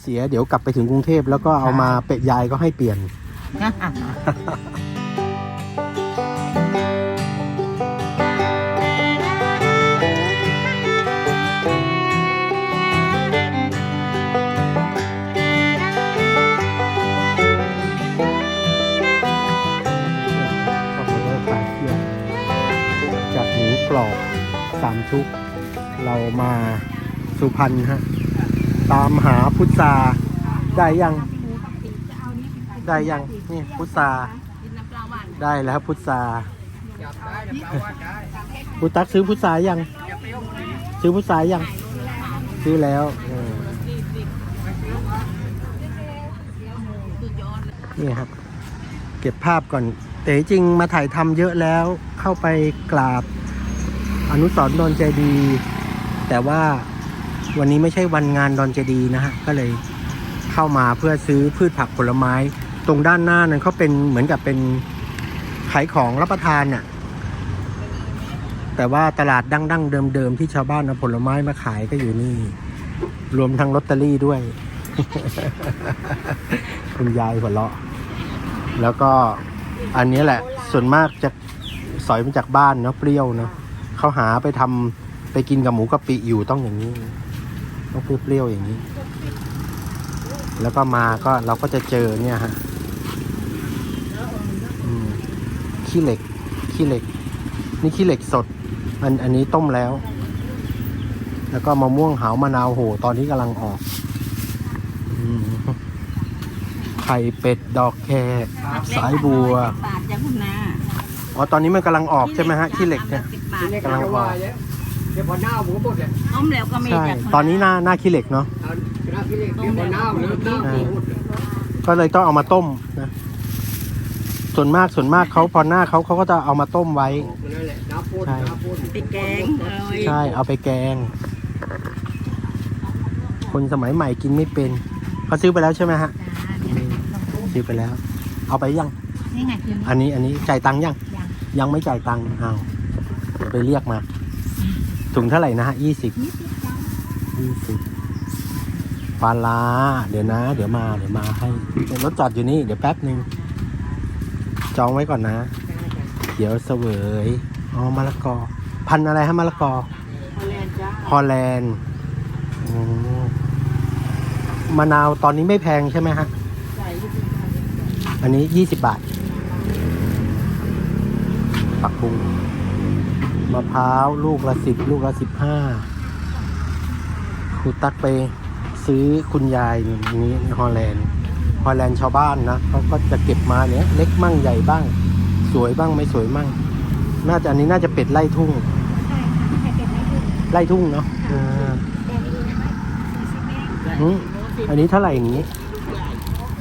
เสียเดี๋ยวกลับไปถึงกรุงเทพแล้วก็เอามาเปะยายก็ให้เปลี่ยนข้าวโพดขายเทียงจากหมูกรอบสามชุก เรามาสุพรรณฮะ ตามหาพุทราได้ยังได้ยังนี่พุทราได้แล้วครับพุทราพุตักซื้อพุทรายัง ซื้อพุทรายัง ซื้อแล้วเออนี่ครับ เก็บภาพก่อน แต่จริงมาถ่ายทำเยอะแล้วเข้าไปกราบอนุสรณ์ดอนเจดีย์แต่ว่า วันนี้ไม่ใช่วันงานดอนเจดีนะฮะก็เลยเข้ามาเพื่อซื้อพืชผักผลไม้ ตรงด้านหน้านั้นเขาเป็นเหมือนกับเป็นขายของรับประทานน่ะแต่ว่าตลาดดั้งๆเดิมๆที่ชาวบ้านเอาผลไม้มาขายก็อยู่นี่ รวมทั้งลอตเตอรี่ด้วย คุณยายหัวเราะ แล้วก็อันนี้แหละ ส่วนมากจะสอยมาจากบ้านเนาะเปรี้ยวเนาะเขาหาไปทำไปกินกับหมูกะปิอยู่ต้องอย่างนี้ ต้องเปรี้ยวๆอย่างนี้ แล้วก็มาก็เราก็จะเจอเนี่ยฮะขี้เหล็กขี้เหล็ก นี่ขี้เหล็กสด อันอันนี้ต้มแล้ว แล้วก็มะม่วงหาวมะนาวโห ตอนนี้กำลังออกอไข่เป็ดดอกแครสายบัวอ๋อตอนนี้มันกำลังออกใช่ไหมฮะขี้เหล็กเนี่ยกำลังออกเดี๋ยวพอหน้าผมก็หมดเลย ต้มแล้วก็ไม่ใช่จ้ะคุณตอนนี้หน้าหน้าขี้เหล็กเนาะเอาชนะที่เล็กเดี๋ยวพอหน้าผมเริ่มหน้าผมหมดเลยก็เลยต้องเอามาต้มนะ ส่วนมากส่วนมากเขาพอหน้าเขาเขาก็จะเอามาต้มไว้ออกมานั่นแหละน้ำพ่นใช่น้ำพ่นไปแกงเลยใช่ เอาไปแกง คนสมัยใหม่กินไม่เป็นเขาซื้อไปแล้วใช่ไหมฮะอืมซื้อไปแล้ว เอาไปยัง นี่ไงคุณอันนี้อันนี้จ่ายตังค์ยัง ยังยังไม่จ่ายตังค์อ้าวเดี๋ยวไปเรียกมา ถุงเท่าไหร่นะฮะยี่สิบยี่สิบปลาร้า เดี๋ยวนะ เดี๋ยวมา เดี๋ยวมาให้รถจอดอยู่นี่ เดี๋ยวแป๊บหนึ่งจองไว้ก่อนนะเดี๋ยวเสวยอ๋อมะละกอ พันธุ์อะไรฮะมะละกอฮอลแลนด์จ้าฮอลแลนด์อืมมะนาวตอนนี้ไม่แพงใช่ไหมฮะใส่ยี่สิบอันนี้ยี่สิบบาท ปักบุง มะพร้าวลูกละสิบลูกละสิบห้าครูตักไปซื้อคุณยายนี้ฮอลแลนด์ฮอลแลนด์ชาวบ้านนะเขาก็จะเก็บมาเนี้ยเล็กมั่งใหญ่บ้าง สวยบ้างไม่สวยมั่ง น่าจะอันนี้น่าจะเป็ดไล่ทุ่ง ไล่ทุ่งเนาะอ่าอืมอันนี้เท่าไหร่นี้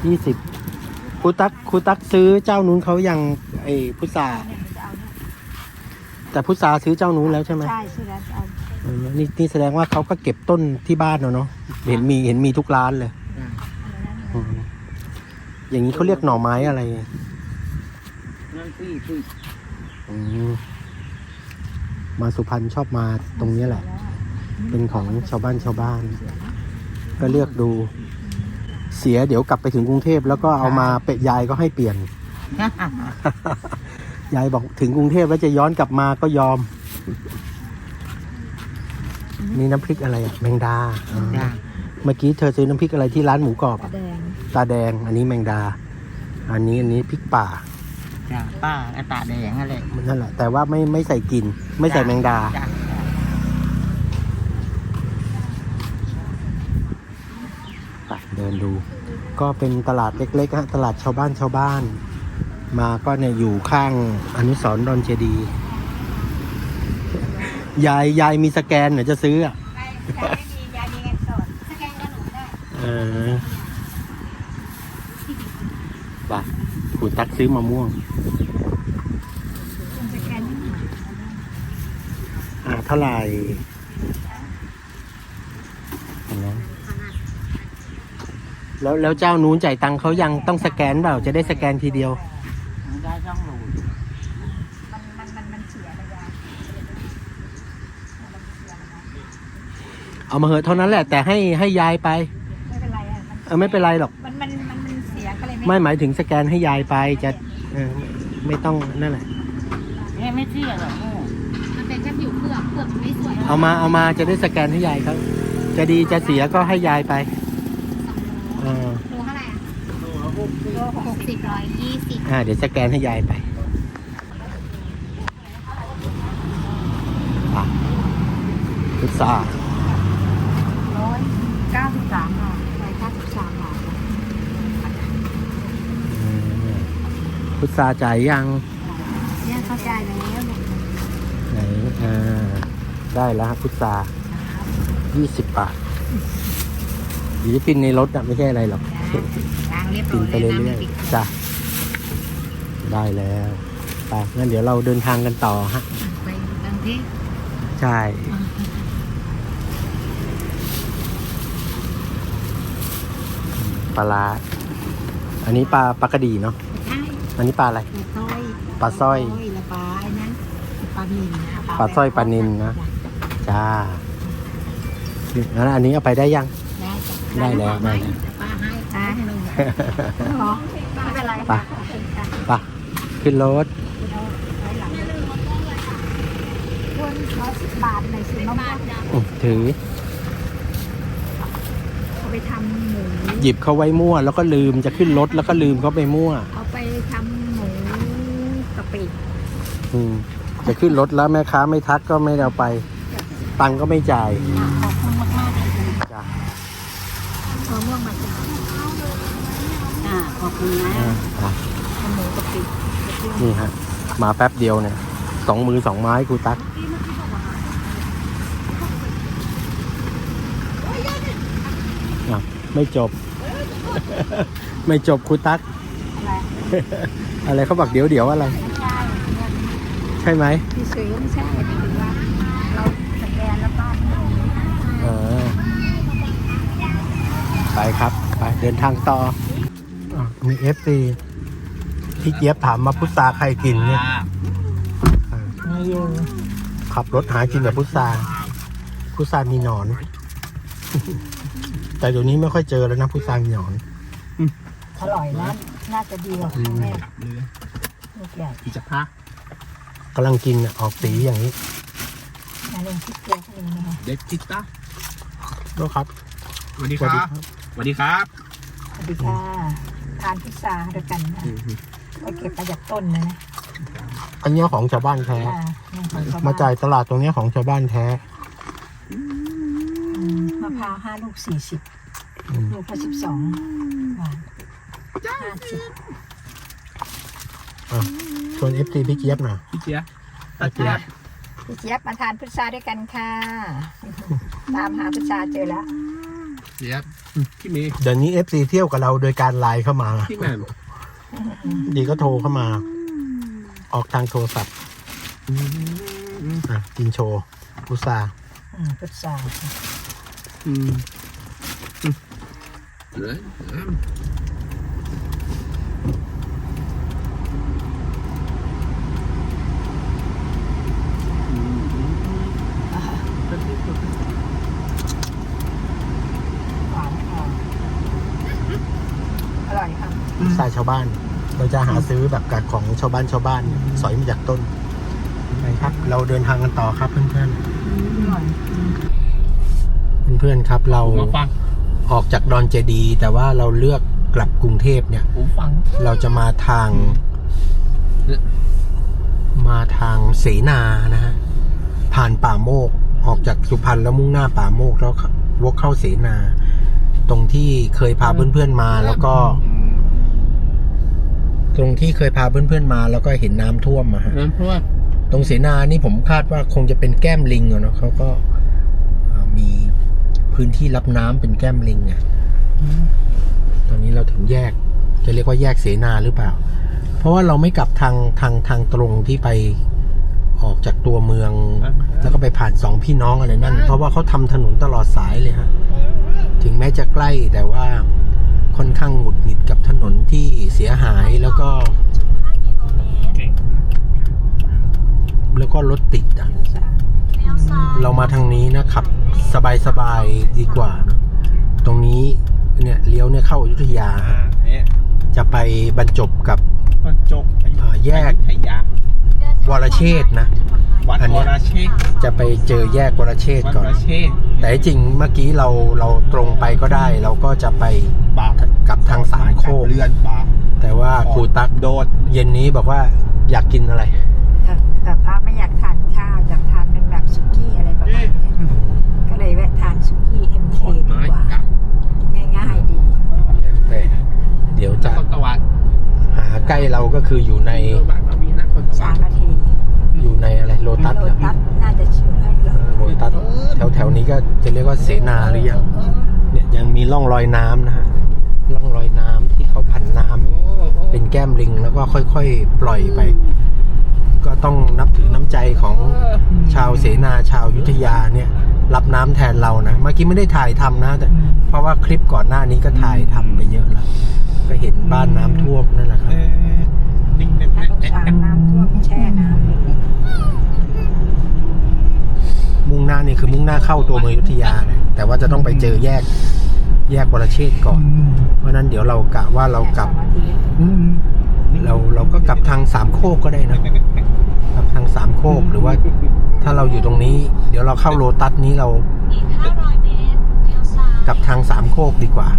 ยี่สิบครูตักครูตักซื้อเจ้านู้นเขายังไอ้พุทรา แต่พุทราซื้อเจ้านู้นแล้วใช่ไหมใช่ใช่แล้วจะเอาเออนี่นี่แสดงว่าเขาก็เก็บต้นที่บ้านเนาะเนาะเห็นมีเห็นมีทุกร้านเลยอืมอย่างนี้เขาเรียกหน่อไม้อะไรนั่นพี่พี่อืมมาสุพรรณชอบมาตรงนี้แหละ เป็นของชาวบ้านชาวบ้าน ก็เลือกดู เสียเดี๋ยวกลับไปถึงกรุงเทพแล้วก็เอามาเปะยายก็ให้เปลี่ยน ยายบอกถึงกรุงเทพแล้วจะย้อนกลับมาก็ยอม นี่น้ำพริกอะไรอะแมงดาอ่าจ้าเมื่อกี้เธอซื้อน้ำพริกอะไรที่ร้านหมูกรอบอะแดงตาแดง อันนี้แมงดา อันนี้อันนี้พริกป่า จ้าป้าอาตาแดงอะไรมันนั่นแหละ แต่ว่าไม่ไม่ใส่กลินไม่ใส่แมงดา จ้าไปเดินดู ก็เป็นตลาดเล็กๆฮะตลาดชาวบ้านชาวบ้าน มาก็เนี่ยอยู่ข้างอนุสรณ์ดอนเจดีย์ยายยายมีสแกนเหรอจะซื้ออะยายไม่มียายมีเงินสดสแกนก็หนูได้เออไปกูตักซื้อมะม่วงสแกนไม่มีอ่าเท่าไหร่เห็นไหมแล้วแล้วเจ้านู้นจ่ายตังค์เขายังต้องสแกนเปล่าจะได้สแกนทีเดียว ได้ช่องหลู มันมันมันมันเสียไปยาย เอามาเหอะเท่านั้นแหละแต่ให้ให้ยายไปไม่เป็นไรอะมันเออไม่เป็นไรหรอก มันมันมันมันเสียก็เลยไม่หมายถึงสแกนให้ยายไปจะเออไม่ไม่ต้องนั่นแหละเนี่ยไม่เชื่อหรอกโง่มันเป็นแค่ผิวเปลือกเปลือกมันไม่สวยเอามาเอามาจะได้สแกนให้ยายเขาจะดีจะเสียก็ให้ยายไปเออโลเท่าไหร่อะโง่แล้วพวกโลหกสิบร้อยยี่สิบอ่าเดี๋ยวสแกนให้ยายไปอะพุทรา ร้อยเก้าสิบสามบาทร้อยเก้าสิบสามบาทอืมพุทราจ่ายยังเนี่ยเข้าใจแล้วเนี่ยไหนอ่าได้แล้วครับพุทรายี่สิบบาทหรือกินในรถอะไม่ใช่อะไรหรอกล้างเรียบกิร้นอยไปแล้วเรื่อยๆจ้ะได้แล้วไปงั้นเดี๋ยวเราเดินทางกันต่อฮะ ไปบางที่ ใช่ ลาร้าอันนี้ปลาปลากระดีเนาะใช่อันนี้ปลาอะไร ปลาสร้อยปลาสร้อย และปลาไอ้นั้นปลานิลนะปลาสร้อยปลานิลนะจ้าแล้วอันนี้เอาไปได้ยัง ได้จ้ะได้แล้วได้แล้วแต่ป้าให้ป้าให้หนึ่งเหรอไม่เป็นไรไปไปขึ้นรถควรร้อยสิบบาทหน่อยสิมะม่วง อืมถือเอาไปทำหมูหยิบเขาไว้มั่ว แล้วก็ลืมจะขึ้นรถแล้วก็ลืมเขาไปมั่ว เอาไปทำหมูกะปิอืมจะขึ้นรถแล้วแม่ค้าไม่ทักก็ไม่ได้เอาไป ตังค์ก็ไม่จ่ายขอบคุณมากมากๆเลยจ้ะมะม่วงมาจากอ่าขอบคุณนะอ่าอะทำหมูกะปินี่ฮะมาแป๊บเดียวเนี่ยสองมือสองไม้ครูตั๊ก อะไม่จบ ไม่จบครูตั๊ก อะไรอะไรเขาบอกเดี๋ยวเดี๋ยวอะไร ไม่ใช่ใช่ไหมที่ซื้อไม่ใช่หมายถึงว่า เราสแกนแล้วป้าเออไปครับ ไปเดินทางต่ออะมีเอฟซีพี่เจี๊ยบถามมาพุทราใครกินเนี่ยอะไม่อยู่ขับรถหากินแต่พุทราพุทรามีหนอน แต่เดี๋ยวนี้ไม่ค่อยเจอแล้วนะพุทรามีหนอนอร่อยนะน่าจะดีกว่าแม่ลูกใหญ่ที่จะพักกำลังกินอะออกสีอย่างนี้นาเล่นคิดเกลือคนนี้นะคะเด็กจิตตาด้วยครับสวัสดีสควัสรัดีบครับสวัสดีครับสวัสดีค่ะทานพิซซ่าด้วยกันนะไปเก็บมาจากต้นนะนะอันนี้ของชาวบ้านแท้อ่าเนี่ยของชวบ้นมาจ่ายตลาดตรงนี้ของชาวบ้านแท้อื มมะพร้าวห้าลูกสี่สิบอืมลูกละสิบสองบาทห้าสิบชวนเอฟซีพี่เจี๊ยบหน่อยพี่เจี๊ยบพี่เจี๊ยบพี่เจี๊ยบมาทานพิซซ่าด้วยกันค่ะ ตามหาพิซซ่าเจอแล้วเจี๊ยบพี่เมย์เดี๋ยวนี้เอฟซีเที่ยวกับเราโดยการไลน์เข้ามา พี่แหม่มดีก็โทรเข้ามา ออกทางโทรศัพท์อะกินโชว์พุทรา อืมพิซซ่าอืมเลยหวานไม่พออร่อยครับพุทราชาวบ้าน เราจะหาซื้อแบบกับของชาวบ้านชาวบ้านสอยมาจากต้นไปครับ เราเดินทางกันต่อครับเพื่อนอร่อยๆ เพื่อนๆครับเรามาฟังออกจากดอนเจดีย์แต่ว่าเราเลือกกลับกรุงเทพเนี่ยผมฟัง เราจะมาทาง มาทางเสนานะฮะผ่านป่าโมก ออกจากสุพรรณแล้วมุ่งหน้าป่าโมกแล้ววกเข้าเสนา ตรงที่เคยพาเพื่อนๆมาแล้วก็ ตรงที่เคยพาเพื่อนๆมา แล้วก็เห็นน้ำท่วมมาฮะนั่นเพราะว่า ตรงเสนานี่ผมคาดว่าคงจะเป็นแก้มลิงอะเนาะเขาก็เอ่อมีพื้นที่รับน้ำเป็นแก้มลิงอะตอนนี้เราถึงแยก จะเรียกว่าแยกเสนาหรือเปล่า เพราะว่าเราไม่กลับทางทางทางตรงที่ไปออกจากตัวเมือง แล้วก็ไปผ่านสองพี่น้องอะไรนั่น เพราะว่าเขาทำถนนตลอดสายเลยฮะ ถึงแม้จะใกล้แต่ว่าค่อนข้างหงุดหงิดกับถนนที่เสียหายแล้วก็ แล้วก็รถติดอะเรามาทางนี้นะขับ สบายๆดีกว่าเนอะตรงนี้เนี่ยเลี้ยวเนี่ยเนี่ยเข้าอยุธยาอ่าเนี่ยจะไปบรรจบกับก็จบอ่าแยกอยุธยาวรเชษฐ์นะวัดอันเนี้วยรเชษฐ์จะไปเจอแยกวรเชษฐ์วัดก่อวนรเชษฐ์แต่ที่จริงเมื่อกี้เราเราตรงไปก็ได้ เราก็จะไปบาปกลับทางสามโคกเรือนบาปแต่ว่าครูตักโดด เย็นนี้บอกว่าอยากกินอะไรค่ะ แต่พระไม่อยากทานข้าวอยากทานเป็นแบบสุกี้อะไรประมาณนี้ก็เลยแวะทานสุกี้เอ็มขเคอนดีไม้กว่ากับง่ายๆดีแต่เดี๋ยวจะนครตะวันหาใกล้เราก็คืออยู่ในเออบ้านเรามีนครตะสาวัมนนาทีอยู่ในอะไรโลตัสโลเหรอตัสน่าจะชื่อให้เราโลตัสแถวแถวๆนี้ก็จะเรียกว่าเสนาหรือยังเนี่ยยังมีร่องรอยน้ำนะฮะร่องรอยน้ำที่เขาผันน้ำเป็นแก้มลิงแล้วก็ค่อยๆ ปล่อยไป ก็ต้องนับถือน้ำใจของชาวเสนาชาวยุทธยาเนี่ยรับน้ำแทนเรานะ เมื่อกี้ไม่ได้ถ่ายทำนะ แต่ เพราะว่าคลิปก่อนหน้านี้ก็ถ่ายทำไปเยอะแล้ว ก็เห็นบ้านน้ำท่วมนั่นแหละครับเออนิ่งเน็ตถ้าสงสารน้ำท่วมแช่น้ำเลยมุ่งหน้านี่คือมุ่งหน้าเข้าตัวเมืองอยุธยาเลยแต่ว่าจะต้องไปเจอแยก แยกวรเชษฐ์ก่อน เพราะฉะนั้นเดี๋ยวเรากะว่าเรากลับสองนาทีเราเราก็กลับทางสามโคกก็ได้นะ กลับทางสามโคกหรือว่า ถ้าเราอยู่ตรงนี้ เดี๋ยวเราเข้าโลตัสนี้เรากลับทางสามโคกดีกว่า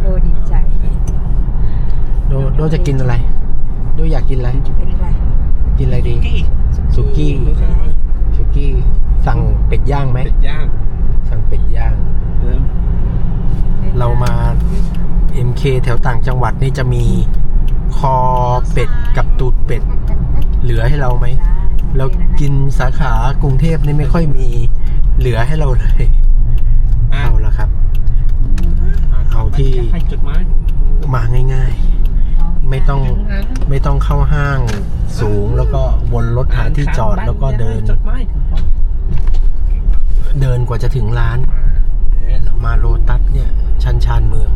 โดดีใจ โดโดจะกินอะไร โดอยากกินอะไร เป็นไรกินอะไรดีกี้สุกี้ สุกี้สั่งเป็ดย่างไหม เป็ดย่างสั่งเป็ดย่างเออเรามา MK แถวต่างจังหวัดนี่จะมี คอเป็ดกับตูดเป็ด เหลือให้เราไหม เรากินสาขากรุงเทพนี่ไม่ค่อยมีเหลือให้เราเลยอะเอาละครับ เอาที่ให้จดหมายมาง่าย ๆ ไม่ต้องไม่ต้องเข้าห้างสูงแล้วก็วนรถหาที่จอดแล้วก็เดินจดหมายเดินกว่าจะถึงร้าน เรามาโลตัสเนี่ย ชันชานเมือง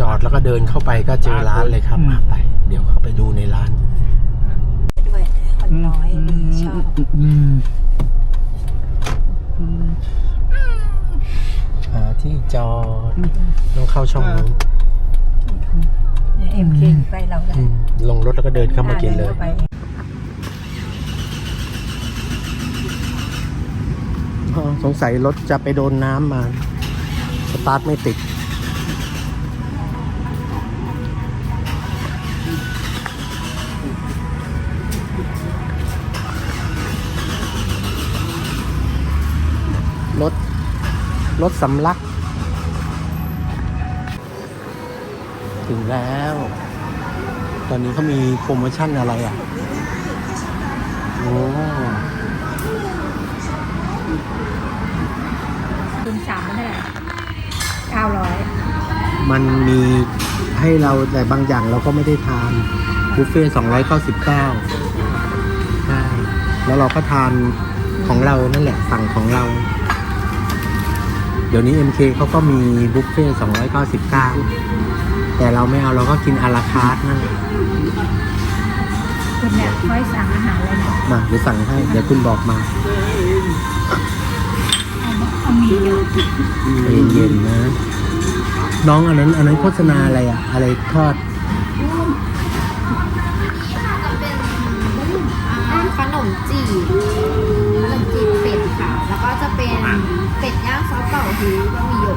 จอดแล้วก็เดินเข้าไปก็เจอร้านเลยครับอะไป เดี๋ยวเข้าไปดูในร้านด้วยคนน้อยดีชอบหาที่จอดต้องเข้าช่องนู้นเอ็มเคไปเราได้อืมลงรถแล้วก็เดินเข้ามากินเลยดิข้าไปอ๋อสงสัยรถจะไปโดนน้ำมา สตาร์ทไม่ติด รถสำลัก ถึงแล้ว ตอนนี้เขามีโปรโมชั่นอะไรอะ โอ้คูณสามไม่ได้เก้าร้อยมันมีให้เราแต่บางอย่างเราก็ไม่ได้ทานบุฟเฟ่สองร้อยเก้าสิบเก้าใช่แล้วเราก็ทานของเรานั่นแหละสั่งของเรา เดี๋ยวนี้ MK เขาก็มีบุฟเฟ่สองร้อยเก้าสิบเก้าแต่เราไม่เอาเราก็กินอาราคาร์ทนั่นแหละคุณเนี่ยค่อยสั่งอาหารเลยนะมาเดี๋ยวสั่งให้ เดี๋ยวคุณบอกมาเอามีเยอะใจเย็นๆนะ น้องอันนั้น อันนั้นโฆษณาอะไรอะอะไรทอดอ่าขนมจีบ เป่าฮื้อบะหมี่หยก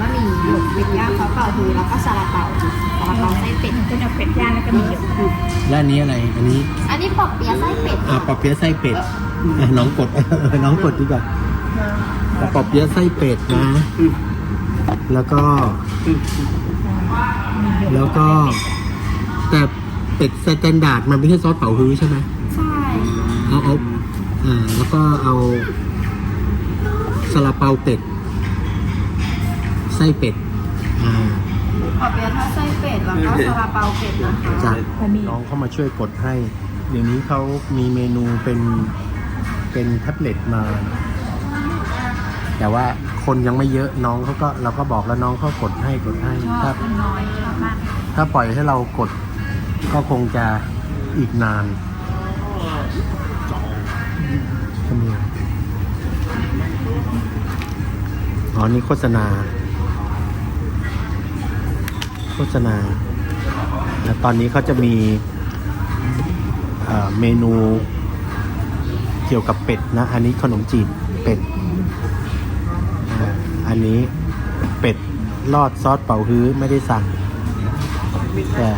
บะหมี่หยกเป็ดย่างซอสเป่าฮื้อแล้วก็ซาลาเปาซาลาเปาไส้เป็ดคุณเอาเป็ดย่างแล้วก็มีเยอะและอันนี้อะไร อันนี้ อันนี้ปอกเปี๊ยะไส้เป็ดอ่าปอกเปี๊ยะไส้เป็ดอะน้องกดน้องกดดีกว่าปอเปี๊ยะไส้เป็ดนะ แล้วก็ แล้วก็ แต่เป็ดสแตนดาร์ดมันไม่ใช่ซอสเผาฮื้อใช่ไหมใช่ เอาเอาอ่าแล้วก็เอา ซาลาเปาเป็ด ไส้เป็ดอ่าปอกเปี๊ยะทอดไส้เป็ดแล้วก็ซาลาเปาเป็ดนะคะจากบะหมี่น้องเข้ามาช่วยกดให้ เดี๋ยวนี้เขามีเมนูเป็นเป็นแท็บเล็ตมา แต่ว่าคนยังไม่เยอะน้องเขาก็เราก็บอกแล้วน้องเขากดให้กดให้ถ้าน้อยชอบมากถ้าปล่อยให้เรากดก็คงจะอีกนาน อ๋อนี่โฆษณา โฆษณา แล้วตอนนี้เขาจะมีเมนูเกี่ยวกับเป็ดนะ อันนี้ขนมจีบเป็ด อันนี้เป็ดลอดซอสเป่าฮื้อไม่ได้สั่ง แต่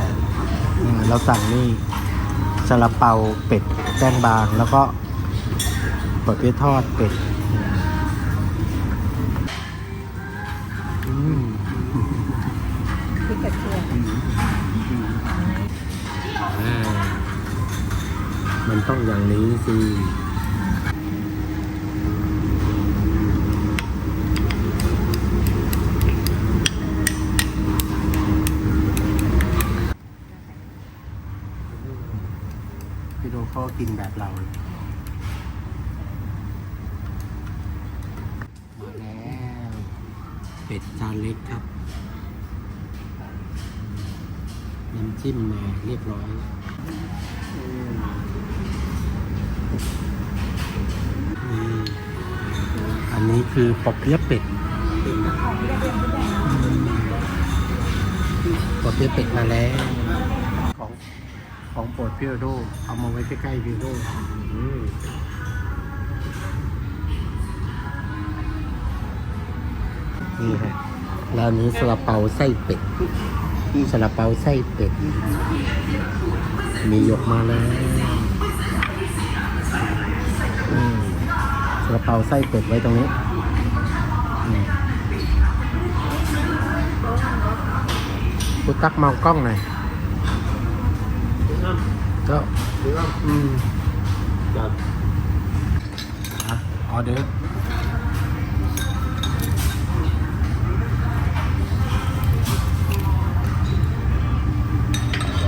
เราสั่งนี่ซาลาเปาเป็ดแป้งบาง แล้วก็ปอเปี๊ยะทอดเป็ด มันต้องอย่างนี้สิพี่โดเขากินแบบเราเลยมาแล้วเป็ดจานเล็กครับน้ำจิ้มมาเรียบร้อยนี่ อันนี้คือปอบเปี๊ยะเป็ดปอบเปี๊ยะเป็ดมาแล้ว ของของโปรดพี่โดเอามาไว้ใกล้ๆพี่โดนี่ฮะร้านนี้ซาลาเปาไส้เป็ดซาลาเปาไส้เป็ด มีหยกมาแล้วอืมซาลาเปาไส้เป็ดไว้ตรงนี้กูตักเมากล้องหน่อยก็อืมจัดอะออเดอร์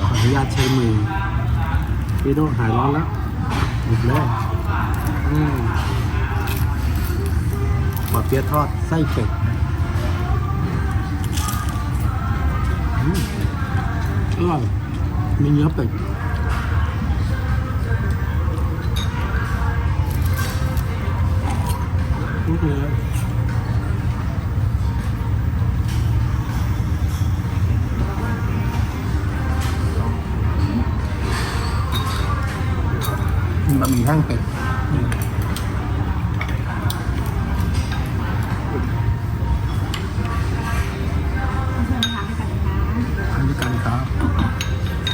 ขออนุญาตใช้มือ พี่โดหายร้อนแล้วหยุดเลยอืมปอเปี๊ยะทอดไส้เป็ดอืมอร่อยมีเนื้อเป็ดลูกเนื้อ บะหมี่แห้งเป็ดทำด้วยกันครับ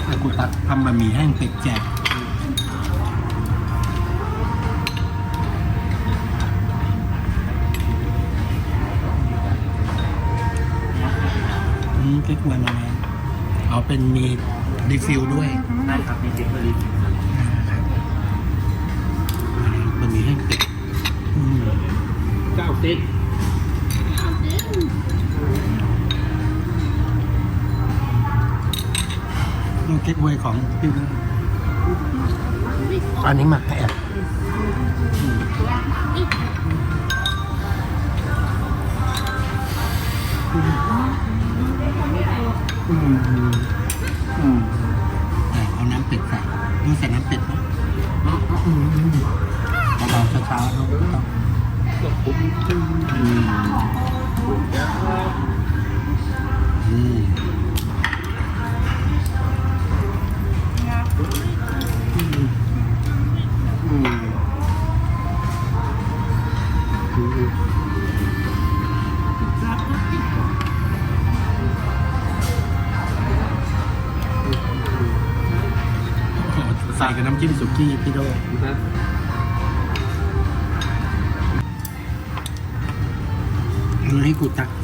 แล้วกูตักทำบะหมี่แห้งเป็ดแจกอืมเก๊กฮวยมาแล้วเอาเป็นมีรีฟิลด้วย ได้ครับมีสิบลิตรบะ อวยของพี่ด้วยอันนี้หมักแอบอืมอืมอ่เอาน้ำเป็ดใส่ต้องใส่น้ำเป็ดนะอืมเบาๆช้าๆนะไม่ต้องอืมอืม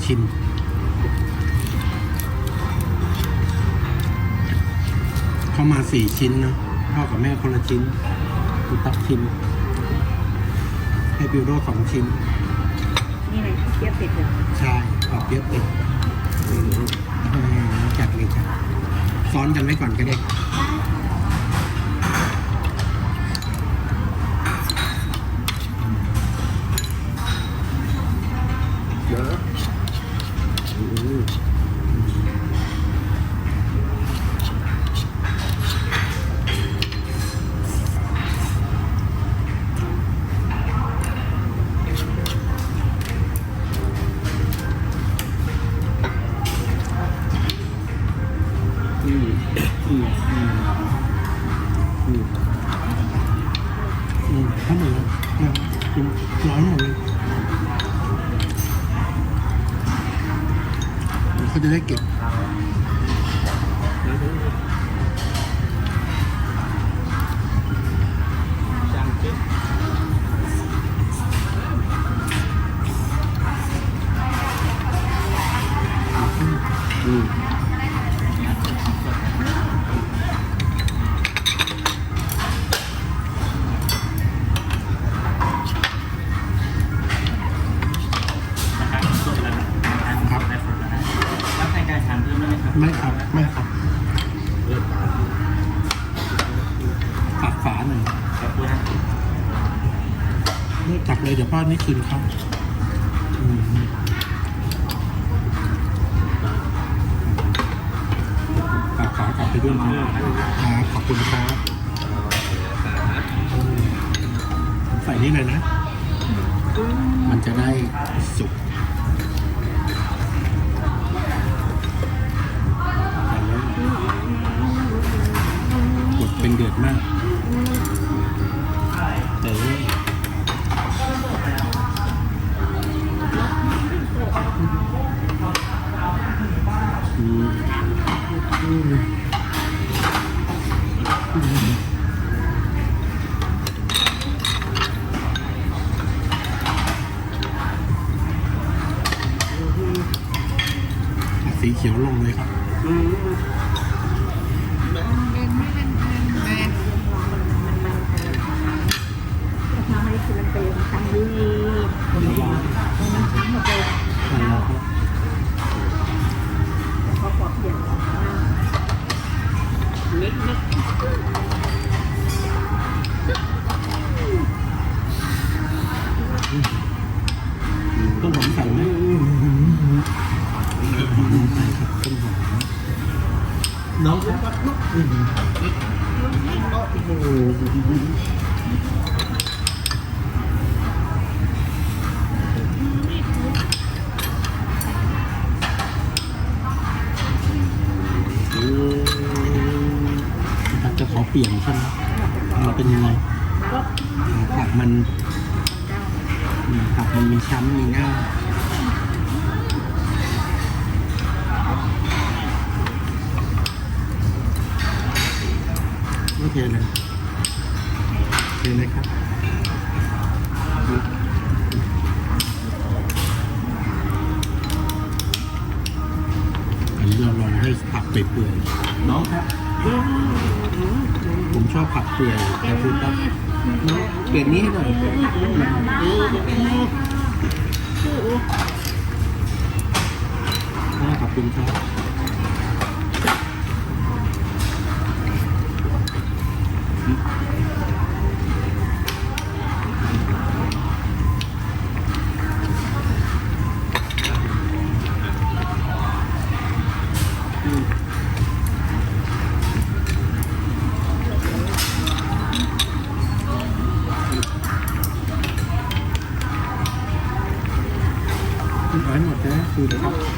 ชิม เข้ามาสี่ชิ้นเนอะพ่อกับแม่คนละชิ้นกูตักชิม ให้บิวโดสองชิ้น นี่เลยเทียบเป็ดเหรอใช่ขอบเปี๊ยะเป็ดอืมจัดเลยจ้ะซ้อนกันไว้ก่อนก็ได้ เขาจะได้เก็บ ครับขอบคุณครับใส่นี่เลยนะ มันจะได้สุกกดเป็นเดือดมากเอออืมอืม มันเป็นทางดีมันทั้งหมดเลย เคเลยโอเคเลยครับอันนี้เราลองให้ผักเปื่อยๆน้องครับ ผมชอบผักเปื่อยแต่คุณต้องเนาะเปลี่ยนนี้ให้หน่อย นะดูนะครับ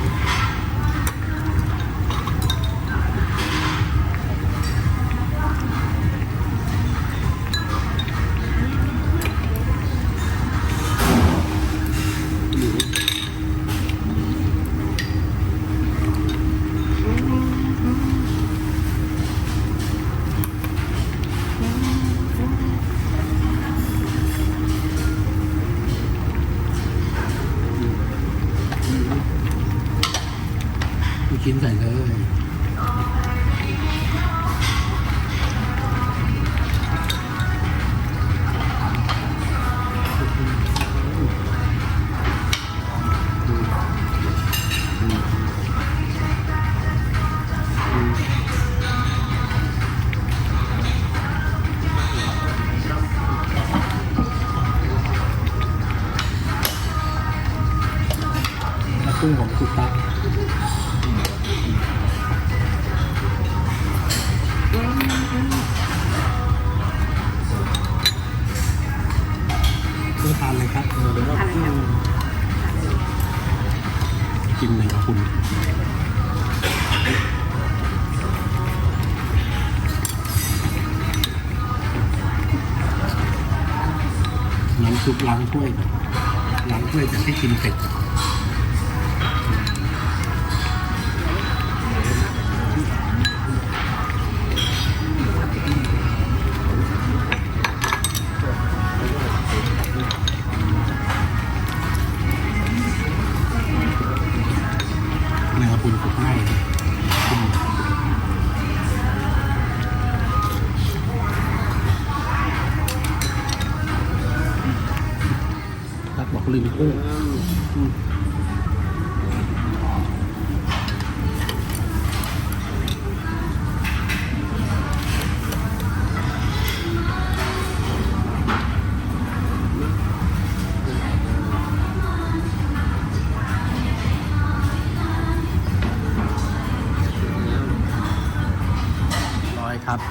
ล้างถ้วยล้างถ้วยจะให้กินเผ็ด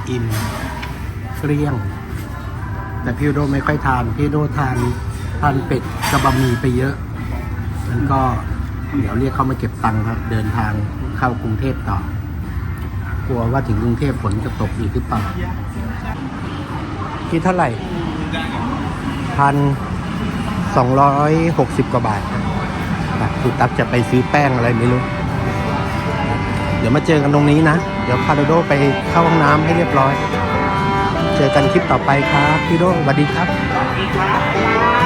อิ่มเกลี้ยง แต่พี่โดไม่ค่อยทาน พี่โดทานทานเป็ดกับบะหมี่ไปเยอะมันก็เดี๋ยวเรียกเขามาเก็บตังค์ครับ เดินทางเข้ากรุงเทพต่อ กลัวว่าถึงกรุงเทพฝนจะตกอีกหรือเปล่าที่เท่าไหร่พันสองร้อยหกสิบกว่าบาทครับคุณตั๊กจะไปซื้อแป้งอะไรไม่รู้ เดี๋ยวมาเจอกันตรงนี้นะ เดี๋ยวพาโดโดไปเข้าห้องน้ำให้เรียบร้อย เจอกันคลิปต่อไปครับพี่โดสวัสดีครับบ๊ายบาย